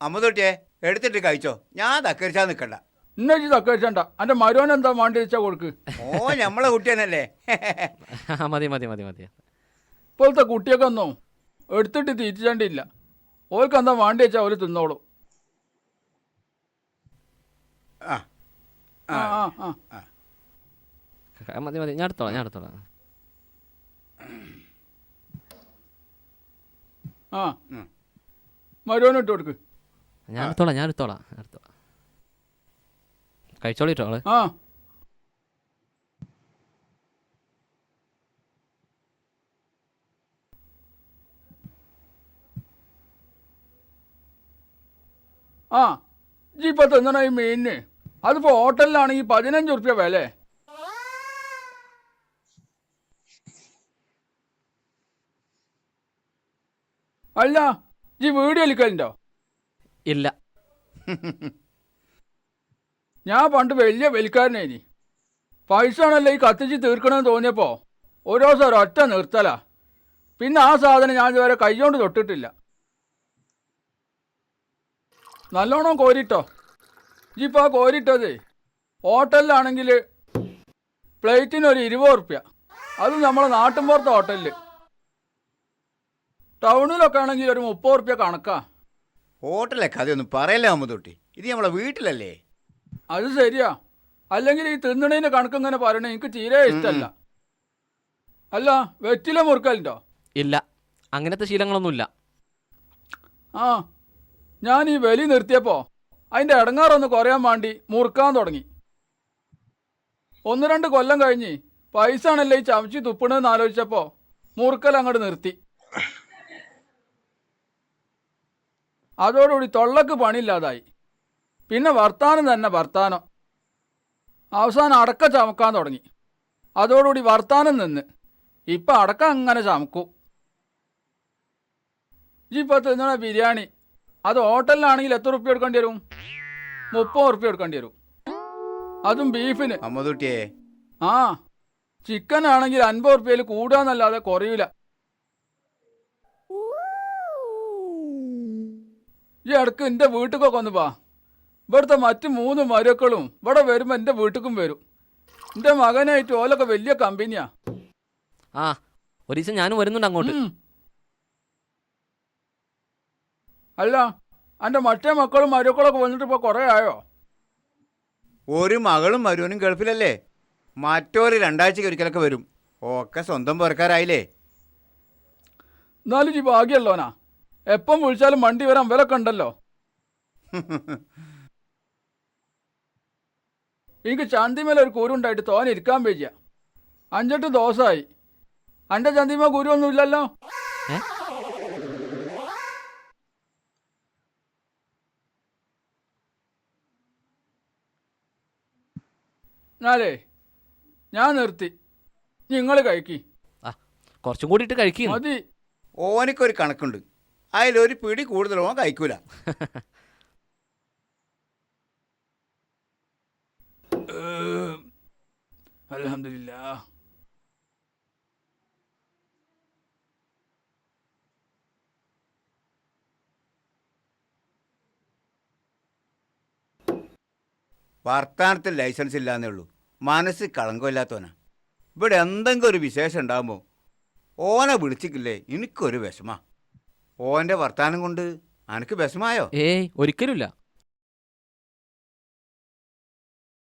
അമ്മതൊട്ടിയെ എടുത്തിട്ട് കഴിച്ചോ? ഞാൻ തക്കരിച്ചാ നിക്കണ്ട. ഇന്നെ ഇജ്ജ് തക്കേച്ചണ്ട അന്റെ മരുവൻ എന്താ വേണ്ടി വെച്ചാ കൊടുക്ക്? ഓ നമ്മളെ കുട്ടിയെന്നല്ലേ ആ മതി മതി മതി മതി. ഇപ്പോഴത്തെ കുട്ടിയൊക്കെ ഒന്നും എടുത്തിട്ട് തീറ്റിച്ചണ്ടില്ല ഓർക്ക് എന്താ വേണ്ടി വെച്ചാ ഓര് തിന്നോളൂ. ആ ആ ആ ആ ആ, മതി മതി. ഞാൻ എടുത്തോളാം ഞാൻ എടുത്തോളാം. ആ. ഉം. ഇട്ട് കൊടുക്ക്. ഞാൻ എടുത്തോളാം ഞാൻ എടുത്തോളാം എടുത്തോളാം. കഴിച്ചോളിട്ടോ ആൾ. ആ. ആ ഇപ്പൊ തിന്നണ ഈ മീനിന്? അതിപ്പോ ഹോട്ടലിലാണെങ്കിൽ പതിനഞ്ച് ഉറുപ്പ്യ വില. അല്ല ഈ വീഡിയോ വലിക്കലുണ്ടോ ഇല്ല. ഞാൻ പണ്ട് വലിയ വലിക്കാരനേനി പൈസ ആണല്ലോ ഈ കത്തിച്ച് തീർക്കണമെന്ന് തോന്നിയപ്പോ. ഓരോ ദിവസം ഒറ്റ നിർത്തലാ. പിന്നെ ആ സാധനം ഞാൻ ഇതുവരെ കൈകൊണ്ട് തൊട്ടിട്ടില്ല. നല്ലോണം കോരിട്ടോ. ഇജിപ്പോൾ ആ കോരിട്ടത് ഹോട്ടലിലാണെങ്കിൽ പ്ലേറ്റിന് ഒരു ഇരുപത് ഉറുപ്യ അത് നമ്മളെ നാട്ടിൻപുറത്തെ ഹോട്ടലിൽ ടൗണിലൊക്കെ ആണെങ്കിൽ ഒരു മുപ്പത് ഉറുപ്യ കണക്കാ. ഹോട്ടലിലെ കഥയൊന്നും പറയല്ല അമ്മതൊട്ടി? ഇത് നമ്മളെ വീട്ടിലല്ലേ? അത് ശരിയാ. അല്ലെങ്കിൽ ഈ തിന്നണേന്റെ കണക്ക് ഇങ്ങനെ പറയണേ? എനിക്ക് തീരെ ഇഷ്ടമല്ല അല്ല വെറ്റില മുറുക്കലുണ്ടോ? ഇല്ല. അങ്ങനത്തെ ശീലങ്ങളൊന്നുമില്ല. ആ ഞാൻ ഈ വലി നിർത്തിയപ്പോ അതിന്റെ ഇടങ്ങാറൊന്ന് കുറയാൻ വേണ്ടി മുറുക്കാൻ തുടങ്ങി. ഒന്ന് രണ്ട് കൊല്ലം കഴിഞ്ഞ് പൈസ ആണല്ലേ ഈ ചവച്ചി തുപ്പണെന്ന് ആലോചിച്ചപ്പോ മുറുക്കൽ അങ്ങോട്ട് നിർത്തി. അതോടുകൂടി തൊള്ളക്ക് പണിയില്ലാതായി. പിന്നെ വർത്താനം തന്നെ വർത്താനം. അവസാനം അടക്ക ചമക്കാൻ തുടങ്ങി. അതോടുകൂടി വർത്താനം നിന്ന്. ഇപ്പം അടക്ക അങ്ങനെ ചമക്കും. ഇപ്പോൾ തിന്നണ ബിരിയാണി? അത് ഹോട്ടലിലാണെങ്കിൽ എത്ര റുപ്യ എടുക്കേണ്ടി വരും? മുപ്പത് റുപ്യ എടുക്കേണ്ടി വരും. അതും ബീഫിന്. ആ ചിക്കൻ ആണെങ്കിൽ അൻപത് റുപ്യയിൽ കൂടാന്നല്ലാതെ കുറയൂല. ഈ ഇടയ്ക്ക് എന്റെ വീട്ടിലൊക്കെ ഒന്ന് വാ ഇവിടുത്തെ മറ്റ് മൂന്ന് മരുക്കളും ഇവിടെ വരുമ്പോൾ എന്റെ വീട്ടിലും വരും. എന്റെ മകനായിട്ട് ഓലൊക്കെ വലിയ കമ്പനിയാ. ആ ഒരു ദിവസം ഞാനും വരുന്നുണ്ട് അങ്ങോട്ട്. അല്ല എന്റെ മറ്റേ മക്കളും മരുക്കളൊക്കെ വന്നിട്ട് ഇപ്പോൾ കുറേ ആയോ? ഒരു മകളും മരുവനും ഗൾഫിലല്ലേ? മറ്റൊരു രണ്ടാഴ്ചക്ക് ഒരിക്കലൊക്കെ വരും. ഒക്കെ സ്വന്തം പുറക്കാരായില്ലേ എന്നാലും ഈ ഭാഗ്യല്ലോനാ എപ്പം വിളിച്ചാലും വണ്ടി വരാൻ വിലക്കെ ഉണ്ടല്ലോ. എനിക്ക് ചന്തിമേല ഒരു കുരുണ്ടായിട്ട് തോനെ ഇരിക്കാൻ വയ്യ. അഞ്ചെട്ട് ദോശായി അന്റെ ചന്തിമ കുരുവൊന്നും ഇല്ലല്ലോ? ഏ? ഞാൻ നിർത്തി. നിങ്ങൾ കഴിക്കി. കുറച്ചും കൂടിയിട്ട് കഴിക്കും. മതി. ഓനിക്കൊരു കണക്കുണ്ട്. അതിലൊരു പിടി കൂടുതൽ ഓൻ കഴിക്കൂല. അലഹമില്ല വർത്താനത്തിൽ ലൈസൻസ് ഇല്ലാന്നേ ഉള്ളൂ. മനസ്സ് കളങ്കമില്ലാത്തവനാ. ഇവിടെ എന്തെങ്കിലും ഒരു വിശേഷം ഉണ്ടാകുമ്പോൾ ഓനെ വിളിച്ചിട്ടില്ലേ? എനിക്കൊരു വിഷമാ. ഓന്റെ വർത്താനം കൊണ്ട് അനക്ക് വിഷമായോ ഏയ് ഒരിക്കലുമില്ല.